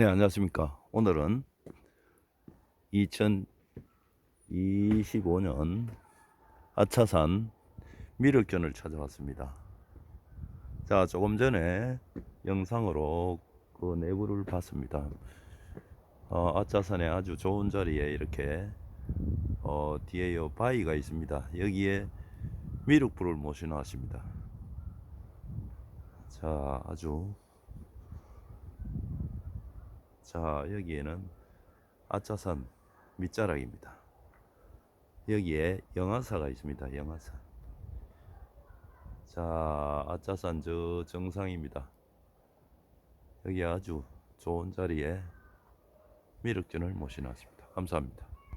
네, 안녕하십니까. 오늘은 2025년 아차산 미륵견을 찾아왔습니다. 자, 조금 전에 영상으로 그 내부를 봤습니다. 어, 아차산에 아주 좋은 자리에 이렇게 어, 뒤에 요 바위가 있습니다. 여기에 미륵불을 모셔놨습니다. 자, 아주 자 여기에는 아차산 밑자락입니다. 여기에 영하사가 있습니다. 영하사. 자 아차산 저 정상입니다. 여기 아주 좋은 자리에 미륵전을 모셔놨습니다. 감사합니다.